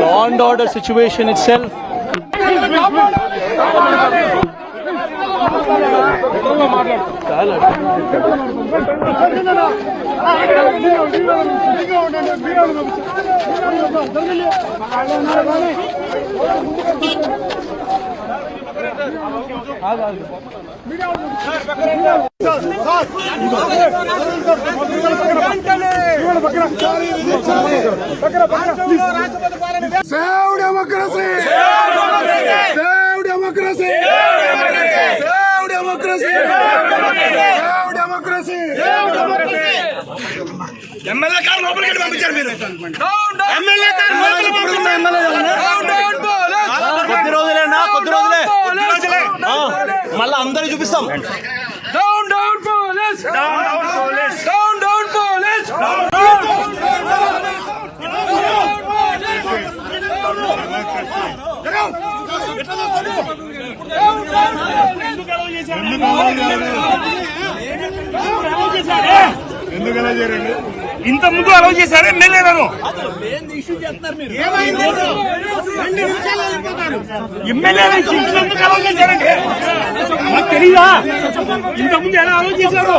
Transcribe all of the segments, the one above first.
law and order situation itself. no, ¡Se abre democracia! ¡Se abre democracia! MLA car లోపలికి వెళ్ళి పంపించారు మీరు. MLA car లోపలికి పంపించారు. ఎమ్మెల్యే కొద్ది రోజులేనా కొద్ది రోజులే. ఆ, మళ్ళా అందరూ చూపిస్తాం. Down down police down down police down down police ఇంత ముందు అలౌ చేశారు ఎమ్మెల్యేలను ఎమ్మెల్యేలు ఎందుకు అలౌ చేశారండి మాకు తెలీదా ఇంత ముందు ఎలా అలౌ చేశారు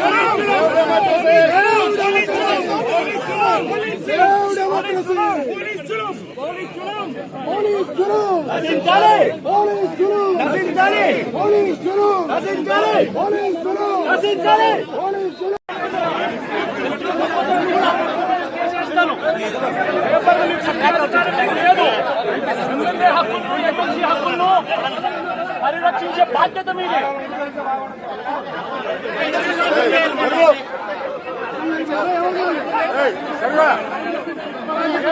హక్కులు, ఎమ్మెల్సీ హక్కులను పరిరక్షించే బాధ్యత మీదే లేదు